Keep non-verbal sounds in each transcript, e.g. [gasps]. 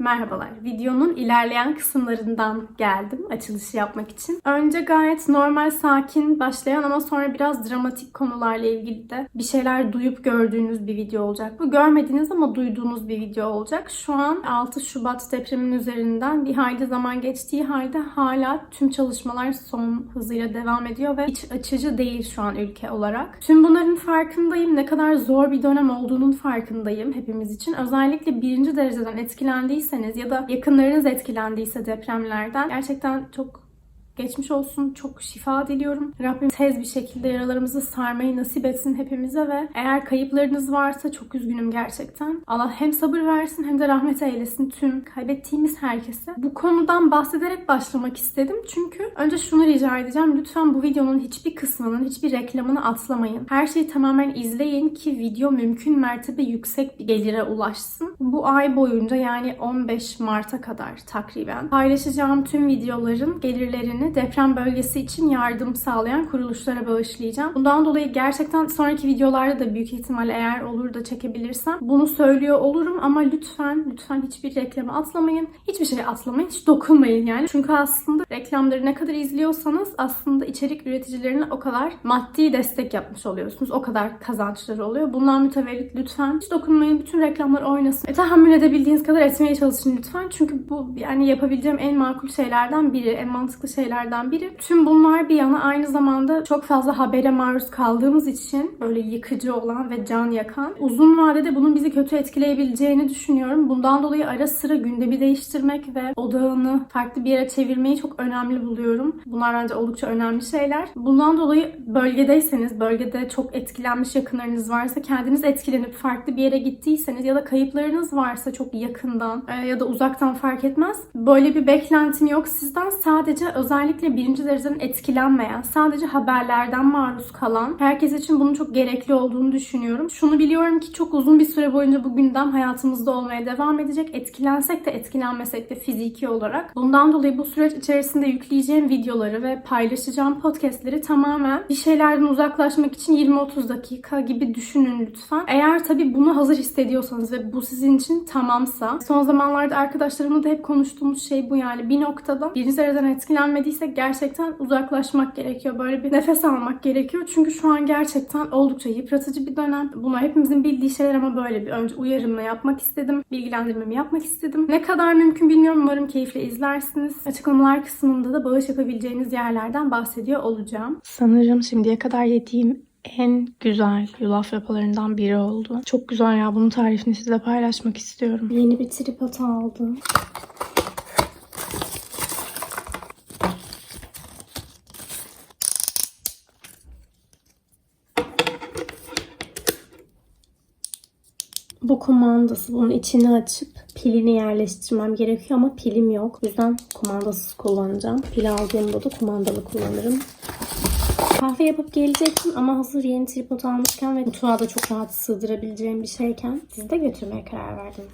Merhabalar. Videonun ilerleyen kısımlarından geldim açılışı yapmak için. Önce gayet normal, sakin başlayan ama sonra biraz dramatik konularla ilgili de bir şeyler duyup gördüğünüz bir video olacak. Bu görmediğiniz ama duyduğunuz bir video olacak. Şu an 6 Şubat depremin üzerinden bir hayli zaman geçtiği halde hala tüm çalışmalar son hızıyla devam ediyor ve hiç açıcı değil şu an ülke olarak. Tüm bunların farkındayım. Ne kadar zor bir dönem olduğunun farkındayım hepimiz için. Özellikle birinci dereceden etkilendiyseniz ya da yakınlarınız etkilendiyse depremlerden gerçekten çok geçmiş olsun. Çok şifa diliyorum. Rabbim tez bir şekilde yaralarımızı sarmayı nasip etsin hepimize ve eğer kayıplarınız varsa çok üzgünüm gerçekten. Allah hem sabır versin hem de rahmet eylesin tüm kaybettiğimiz herkese. Bu konudan bahsederek başlamak istedim. Çünkü önce şunu rica edeceğim. Lütfen bu videonun hiçbir kısmının, hiçbir reklamını atlamayın. Her şeyi tamamen izleyin ki video mümkün mertebe yüksek bir gelire ulaşsın. Bu ay boyunca yani 15 Mart'a kadar takriben paylaşacağım tüm videoların gelirlerini deprem bölgesi için yardım sağlayan kuruluşlara bağışlayacağım. Bundan dolayı gerçekten sonraki videolarda da büyük ihtimalle eğer olur da çekebilirsem bunu söylüyor olurum ama lütfen lütfen hiçbir reklamı atlamayın. Hiçbir şey atlamayın. Hiç dokunmayın yani. Çünkü aslında reklamları ne kadar izliyorsanız aslında içerik üreticilerine o kadar maddi destek yapmış oluyorsunuz. O kadar kazançları oluyor. Bundan mütevellit lütfen hiç dokunmayın. Bütün reklamlar oynasın. E, tahammül edebildiğiniz kadar etmeye çalışın lütfen. Çünkü bu yani yapabileceğim en makul şeylerden biri, en mantıklı şeylerden biri. Tüm bunlar bir yana aynı zamanda çok fazla habere maruz kaldığımız için böyle yıkıcı olan ve can yakan uzun vadede bunun bizi kötü etkileyebileceğini düşünüyorum. Bundan dolayı ara sıra gündemi değiştirmek ve odağını farklı bir yere çevirmeyi çok önemli buluyorum. Bunlar bence oldukça önemli şeyler. Bundan dolayı bölgedeyseniz, bölgede çok etkilenmiş yakınlarınız varsa, kendiniz etkilenip farklı bir yere gittiyseniz ya da kayıplarınız varsa çok yakından e, ya da uzaktan fark etmez. Böyle bir beklentim yok sizden. Sadece özellikle birinci dereceden etkilenmeyen, sadece haberlerden maruz kalan herkes için bunun çok gerekli olduğunu düşünüyorum. Şunu biliyorum ki çok uzun bir süre boyunca bu gündem hayatımızda olmaya devam edecek. Etkilensek de etkilenmesek de fiziki olarak. Bundan dolayı bu süreç içerisinde yükleyeceğim videoları ve paylaşacağım podcastleri tamamen bir şeylerden uzaklaşmak için 20-30 dakika gibi düşünün lütfen. Eğer tabii bunu hazır hissediyorsanız ve bu sizin için tamamsa son zamanlarda arkadaşlarımla da hep konuştuğumuz şey bu yani bir noktada birinci dereceden etkilenmediysek gerçekten uzaklaşmak gerekiyor. Böyle bir nefes almak gerekiyor. Çünkü şu an gerçekten oldukça yıpratıcı bir dönem. Bunlar hepimizin bildiği şeyler ama böyle bir önce uyarımla yapmak istedim. Bilgilendirmemi yapmak istedim. Ne kadar mümkün bilmiyorum. Umarım keyifle izlersiniz. Açıklamalar kısmında da bağış yapabileceğiniz yerlerden bahsediyor olacağım. Sanırım şimdiye kadar yediğim en güzel yulaf yapalarından biri oldu. Çok güzel ya. Bunun tarifini sizinle paylaşmak istiyorum. Yeni bir tripod aldım. Kumandası. Bunun içini açıp pilini yerleştirmem gerekiyor ama pilim yok. O yüzden kumandasız kullanacağım. Pil aldığımda da kumandalı kullanırım. Kahve yapıp gelecektim ama hazır yeni tripod almışken ve mutfağa da çok rahat sığdırabileceğim bir şeyken sizi de götürmeye karar verdim.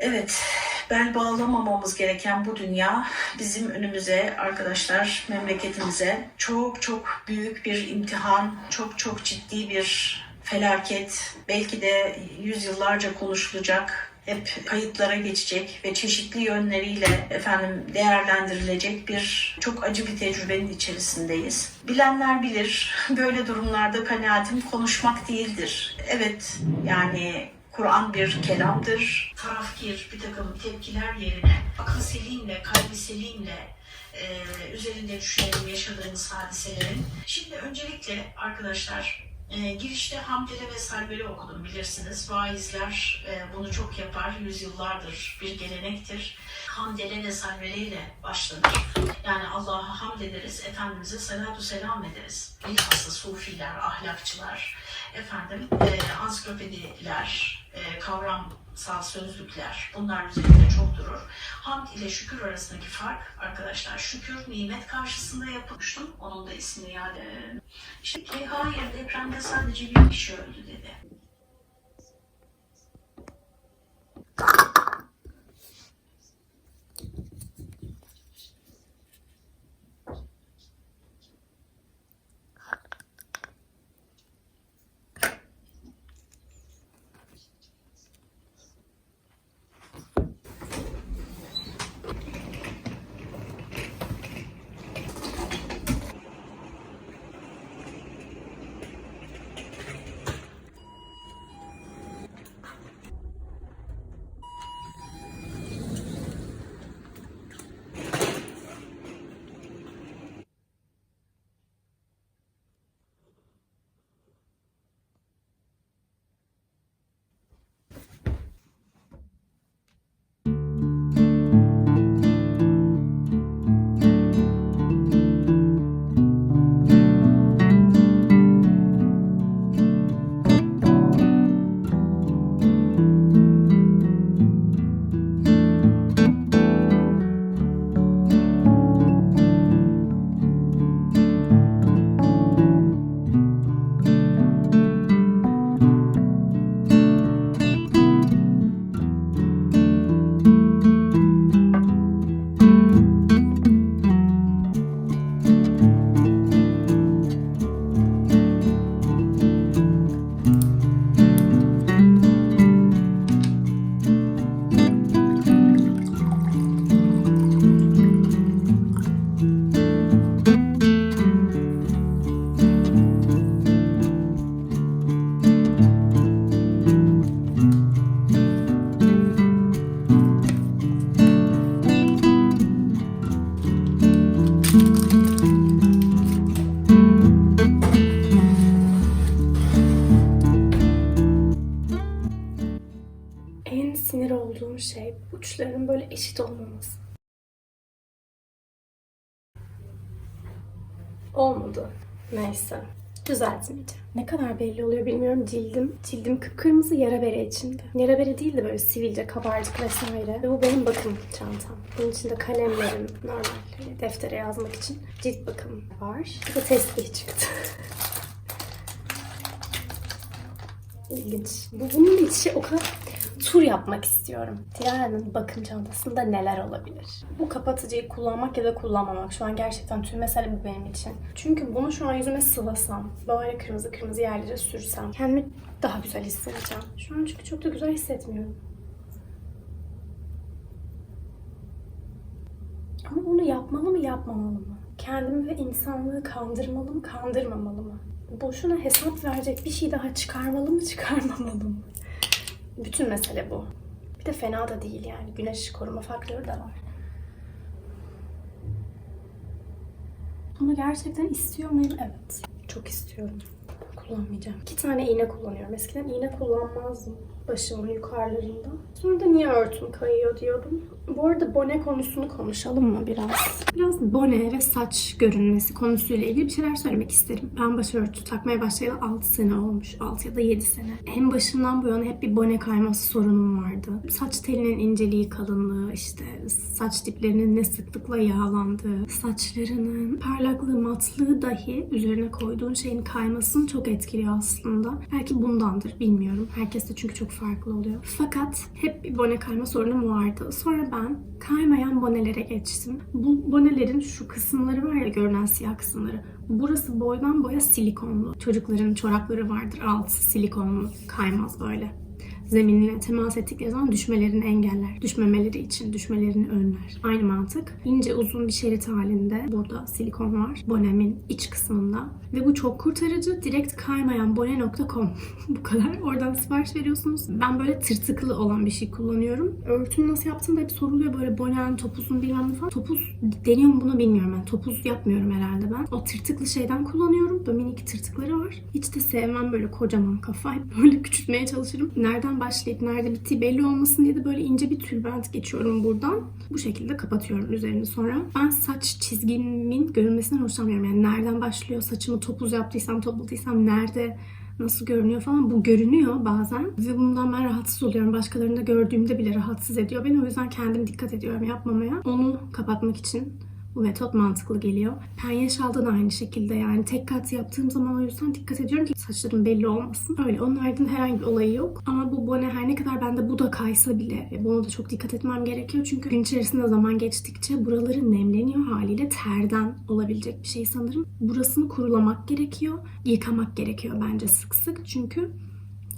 Evet, bel bağlamamamız gereken bu dünya bizim önümüze arkadaşlar, memleketimize çok çok büyük bir imtihan, çok çok ciddi bir felaket, belki de yüzyıllarca konuşulacak, hep kayıtlara geçecek ve çeşitli yönleriyle efendim değerlendirilecek bir çok acı bir tecrübenin içerisindeyiz. Bilenler bilir. Böyle durumlarda kanaatim konuşmak değildir. Evet yani Kur'an bir kelamdır. Tarafkir bir takım tepkiler yerine akıl selimle, kalbi selimle e, üzerinde düşünelim yaşadığımız hadiselerin. Şimdi öncelikle arkadaşlar e, girişte hamdele ve salveli okudum bilirsiniz. Vaizler e, bunu çok yapar. Yüzyıllardır bir gelenektir. Hamdele ve salveliyle başlanır. Yani Allah'a hamd ederiz, Efendimiz'e salatu selam ederiz. Bilhassa sufiler, ahlakçılar, efendim e, ansiklopediler, e, kavramsal sözlükler bunlar üzerinde çok durur. Hamd ile şükür arasındaki fark arkadaşlar şükür nimet karşısında yapılmıştım. Onun da ismini edelim. İşte ki hayır depremde sadece bir kişi öldü dedi. Şey uçların böyle eşit olmaması. Olmadı. Neyse. Düzeltmeyeceğim. Ne kadar belli oluyor bilmiyorum cildim. Cildim kıpkırmızı yara bere içinde. Yara bere değil de böyle sivilce, kabarcık vesaire. Ve bu benim bakım çantam. Bunun içinde kalemlerim, normal deftere yazmak için cilt bakım var. Bir de tesbih çıktı. [laughs] İlginç. Bu, bunun içi o kadar tur yapmak istiyorum. Dilara'nın bakım çantasında neler olabilir? Bu kapatıcıyı kullanmak ya da kullanmamak şu an gerçekten tüm mesele bu benim için. Çünkü bunu şu an yüzüme sıvasam, böyle kırmızı kırmızı yerlere sürsem kendimi daha güzel hissedeceğim. Şu an çünkü çok da güzel hissetmiyorum. Ama bunu yapmalı mı yapmamalı mı? Kendimi ve insanlığı kandırmalı mı kandırmamalı mı? Boşuna hesap verecek bir şey daha çıkarmalı mı çıkarmamalı mı? Bütün mesele bu. Bir de fena da değil yani. Güneş koruma faktörü de var. Bunu gerçekten istiyor muyum? Evet. Çok istiyorum. kullanmayacağım. İki tane iğne kullanıyorum. Eskiden iğne kullanmazdım başımın yukarılarında. Sonra da niye örtüm kayıyor diyordum. Bu arada bone konusunu konuşalım mı biraz? Biraz bone ve saç görünmesi konusuyla ilgili bir şeyler söylemek isterim. Ben başörtü takmaya başlayalı 6 sene olmuş. 6 ya da 7 sene. En başından bu yana hep bir bone kayması sorunum vardı. Saç telinin inceliği, kalınlığı, işte saç diplerinin ne sıklıkla yağlandığı, saçlarının parlaklığı, matlığı dahi üzerine koyduğun şeyin kaymasını çok etkiliyor aslında. Belki bundandır bilmiyorum. Herkes de çünkü çok farklı oluyor. Fakat hep bir bone kayma sorunum vardı. Sonra ben kaymayan bonelere geçtim. Bu bonelerin şu kısımları var ya görünen siyah kısımları. Burası boydan boya silikonlu. Çocukların çorapları vardır altı silikonlu. Kaymaz böyle zeminle temas ettikleri zaman düşmelerini engeller. Düşmemeleri için düşmelerini önler. Aynı mantık. İnce uzun bir şerit halinde burada silikon var. Bonemin iç kısmında. Ve bu çok kurtarıcı. Direkt kaymayanbone.com [laughs] Bu kadar. Oradan sipariş veriyorsunuz. Ben böyle tırtıklı olan bir şey kullanıyorum. Örtümü nasıl yaptığımda hep soruluyor böyle bonen, topuzun bilmem ne falan. Topuz deniyor mu bunu bilmiyorum ben. Topuz yapmıyorum herhalde ben. O tırtıklı şeyden kullanıyorum. Böyle minik tırtıkları var. Hiç de sevmem böyle kocaman kafa. Böyle küçültmeye çalışırım. Nereden başlayıp nerede bittiği belli olmasın diye de böyle ince bir tülbent geçiyorum buradan. Bu şekilde kapatıyorum üzerini sonra. Ben saç çizgimin görünmesinden hoşlanmıyorum. Yani nereden başlıyor saçımı topuz yaptıysam, topladıysam nerede nasıl görünüyor falan bu görünüyor bazen ve bundan ben rahatsız oluyorum. Başkalarını da gördüğümde bile rahatsız ediyor beni. O yüzden kendim dikkat ediyorum yapmamaya. Onu kapatmak için bu metot mantıklı geliyor. Penye şalda da aynı şekilde yani tek kat yaptığım zaman o yüzden dikkat ediyorum ki saçlarım belli olmasın. Öyle onun haricinde herhangi bir olayı yok. Ama bu bone her ne kadar bende bu da kaysa bile e, buna da çok dikkat etmem gerekiyor. Çünkü gün içerisinde zaman geçtikçe buraları nemleniyor haliyle terden olabilecek bir şey sanırım. Burasını kurulamak gerekiyor. Yıkamak gerekiyor bence sık sık. Çünkü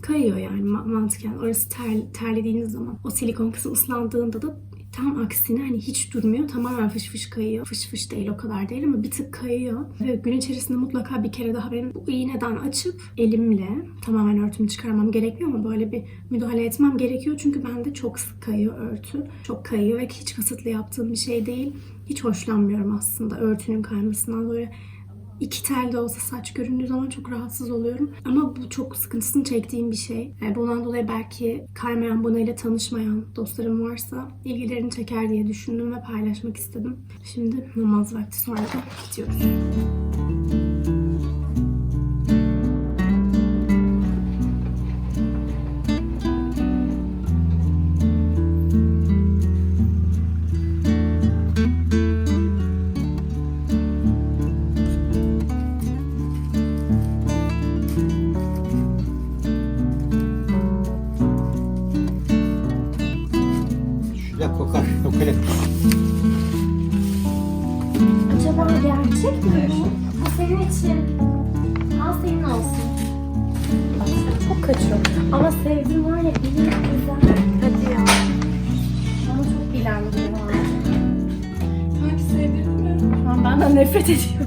kayıyor yani ma- mantıken. Orası ter, terlediğiniz zaman o silikon kısmı ıslandığında da tam aksine hani hiç durmuyor. Tamamen fış fış kayıyor. Fış fış değil o kadar değil ama bir tık kayıyor. Ve gün içerisinde mutlaka bir kere daha benim bu iğneden açıp elimle tamamen örtümü çıkarmam gerekiyor ama böyle bir müdahale etmem gerekiyor. Çünkü bende çok sık kayıyor örtü. Çok kayıyor ve hiç kasıtlı yaptığım bir şey değil. Hiç hoşlanmıyorum aslında örtünün kaymasından böyle İki tel de olsa saç göründüğü zaman çok rahatsız oluyorum. Ama bu çok sıkıntısını çektiğim bir şey. Yani bundan dolayı belki kaymayan boneyle tanışmayan dostlarım varsa ilgilerini çeker diye düşündüm ve paylaşmak istedim. Şimdi namaz vakti sonra da gidiyoruz. Mi bu? Senin için. Al senin olsun. Çok kaçıyor. Ama sevdiğim var ya. Hadi ya. Ama çok bilendiriyor. Sanki sevdirmiyorum. Şu an benden nefret ediyor.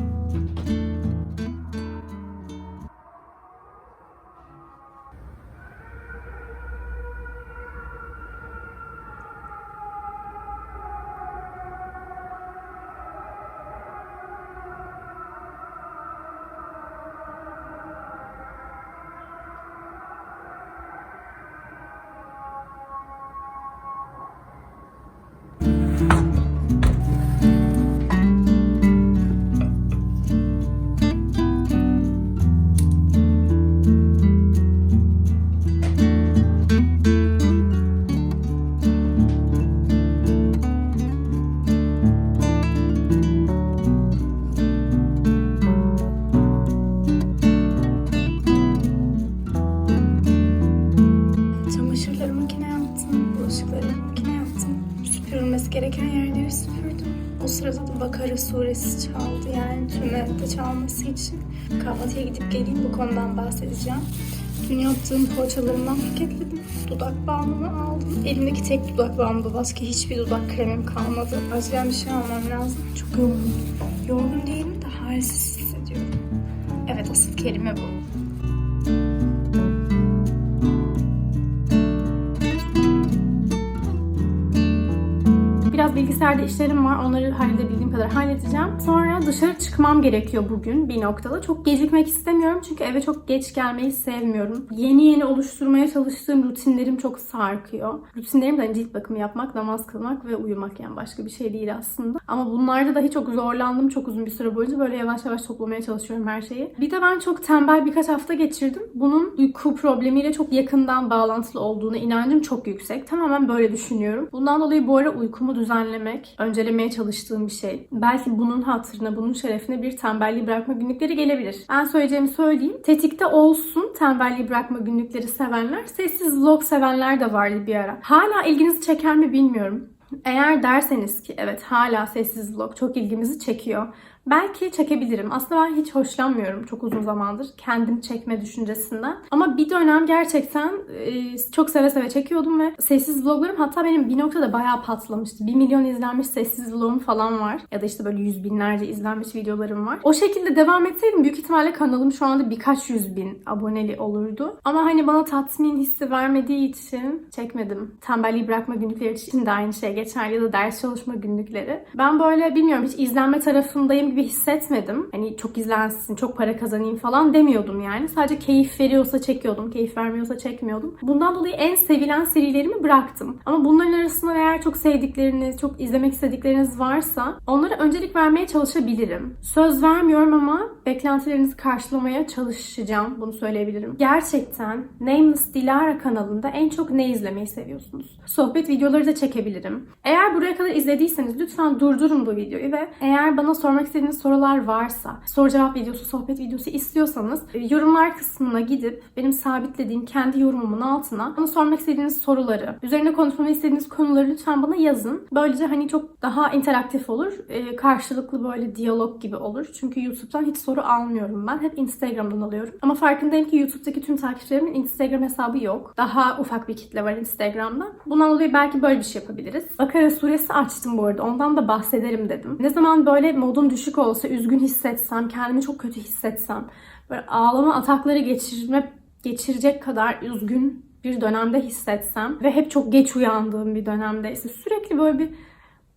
Bahsedeceğim. Dün yaptığım poğaçalarımdan paketledim. Dudak balmımı aldım. Elimdeki tek dudak balmı. Başka hiçbir dudak kremim kalmadı. Acilen bir şey almam lazım. Çok yorgunum. Yorgun değilim de halsiz hissediyorum. Evet asıl kelime bu. Bilgisayarda işlerim var. Onları halledebildiğim kadar halledeceğim. Sonra dışarı çıkmam gerekiyor bugün bir noktada. Çok gecikmek istemiyorum çünkü eve çok geç gelmeyi sevmiyorum. Yeni yeni oluşturmaya çalıştığım rutinlerim çok sarkıyor. Rutinlerim de hani cilt bakımı yapmak, namaz kılmak ve uyumak yani başka bir şey değil aslında. Ama bunlarda dahi çok zorlandım çok uzun bir süre boyunca. Böyle yavaş yavaş toplamaya çalışıyorum her şeyi. Bir de ben çok tembel birkaç hafta geçirdim. Bunun uyku problemiyle çok yakından bağlantılı olduğuna inancım çok yüksek. Tamamen böyle düşünüyorum. Bundan dolayı bu ara uykumu düzenlemek, öncelemeye çalıştığım bir şey. Belki bunun hatırına, bunun şerefine bir tembelliği bırakma günlükleri gelebilir. Ben söyleyeceğimi söyleyeyim. Tetikte olsun tembelliği bırakma günlükleri sevenler. Sessiz vlog sevenler de vardı bir ara. Hala ilginizi çeker mi bilmiyorum. Eğer derseniz ki evet hala sessiz vlog çok ilgimizi çekiyor. Belki çekebilirim. Aslında ben hiç hoşlanmıyorum çok uzun zamandır kendim çekme düşüncesinden. Ama bir dönem gerçekten e, çok seve seve çekiyordum ve sessiz vloglarım hatta benim bir noktada bayağı patlamıştı. 1 milyon izlenmiş sessiz vlogum falan var. Ya da işte böyle yüz binlerce izlenmiş videolarım var. O şekilde devam etseydim büyük ihtimalle kanalım şu anda birkaç yüz bin aboneli olurdu. Ama hani bana tatmin hissi vermediği için çekmedim. Tembelliği bırakma günlükleri için de aynı şey geçerli ya da ders çalışma günlükleri. Ben böyle bilmiyorum hiç izlenme tarafındayım gibi hissetmedim. Hani çok izlensin, çok para kazanayım falan demiyordum yani. Sadece keyif veriyorsa çekiyordum, keyif vermiyorsa çekmiyordum. Bundan dolayı en sevilen serilerimi bıraktım. Ama bunların arasında eğer çok sevdikleriniz, çok izlemek istedikleriniz varsa onlara öncelik vermeye çalışabilirim. Söz vermiyorum ama beklentilerinizi karşılamaya çalışacağım. Bunu söyleyebilirim. Gerçekten Nameless Dilara kanalında en çok ne izlemeyi seviyorsunuz? Sohbet videoları da çekebilirim. Eğer buraya kadar izlediyseniz lütfen durdurun bu videoyu ve eğer bana sormak istediğiniz sorular varsa, soru cevap videosu, sohbet videosu istiyorsanız e, yorumlar kısmına gidip benim sabitlediğim kendi yorumumun altına bana sormak istediğiniz soruları, üzerine konuşmamı istediğiniz konuları lütfen bana yazın. Böylece hani çok daha interaktif olur. e, karşılıklı böyle diyalog gibi olur. Çünkü YouTube'dan hiç soru almıyorum ben. Hep Instagram'dan alıyorum. Ama farkındayım ki YouTube'daki tüm takipçilerimin Instagram hesabı yok. Daha ufak bir kitle var Instagram'da. Bundan dolayı belki böyle bir şey yapabiliriz. Bakara suresi açtım bu arada. Ondan da bahsederim dedim. Ne zaman böyle modum düşük olsa, üzgün hissetsem, kendimi çok kötü hissetsem, böyle ağlama atakları geçirme geçirecek kadar üzgün bir dönemde hissetsem ve hep çok geç uyandığım bir dönemdeyse sürekli böyle bir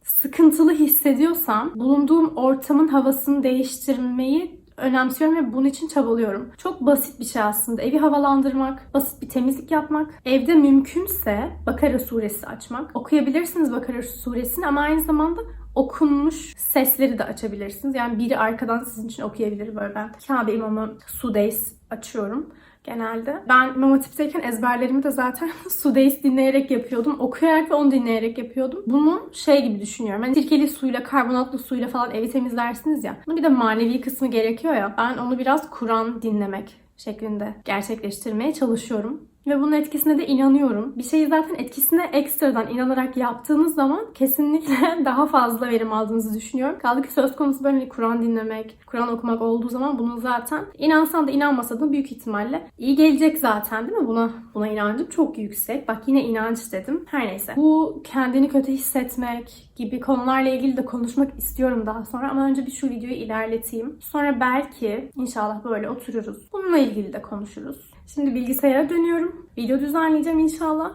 sıkıntılı hissediyorsam bulunduğum ortamın havasını değiştirmeyi önemsiyorum ve bunun için çabalıyorum. Çok basit bir şey aslında. Evi havalandırmak, basit bir temizlik yapmak. Evde mümkünse Bakara suresi açmak. Okuyabilirsiniz Bakara suresini ama aynı zamanda okunmuş sesleri de açabilirsiniz. Yani biri arkadan sizin için okuyabilir böyle ben. Kabe İmamı Sudeys açıyorum genelde. Ben İmam ezberlerimi de zaten [laughs] Sudeys dinleyerek yapıyordum. Okuyarak ve onu dinleyerek yapıyordum. Bunu şey gibi düşünüyorum. Hani sirkeli suyla, karbonatlı suyla falan evi temizlersiniz ya. Bunun bir de manevi kısmı gerekiyor ya. Ben onu biraz Kur'an dinlemek şeklinde gerçekleştirmeye çalışıyorum. Ve bunun etkisine de inanıyorum. Bir şeyi zaten etkisine ekstradan inanarak yaptığınız zaman kesinlikle [laughs] daha fazla verim aldığınızı düşünüyorum. Kaldı ki söz konusu böyle hani Kur'an dinlemek, Kur'an okumak olduğu zaman bunun zaten inansan da inanmasa da büyük ihtimalle iyi gelecek zaten değil mi? Buna buna inancım çok yüksek. Bak yine inanç dedim. Her neyse. Bu kendini kötü hissetmek gibi konularla ilgili de konuşmak istiyorum daha sonra ama önce bir şu videoyu ilerleteyim. Sonra belki inşallah böyle otururuz. Bununla ilgili de konuşuruz. Şimdi bilgisayara dönüyorum. Video düzenleyeceğim inşallah.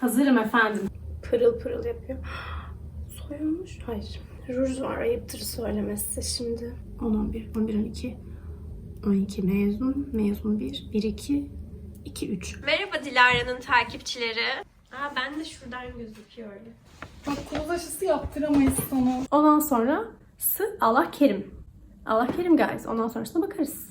Hazırım efendim. Pırıl pırıl yapıyor. [gasps] Soyulmuş. Hayır. Ruj var. Ayıptır söylemesi. Şimdi 10, 11, 11, 12, 12 mezun. Mezun 1, 1, 2, 2, 3. Merhaba Dilara'nın takipçileri. Aa ben de şuradan gözüküyor öyle. Bak kol aşısı yaptıramayız sana. Ondan sonra sı Allah kerim. Allah kerim guys. Ondan sonrasına bakarız.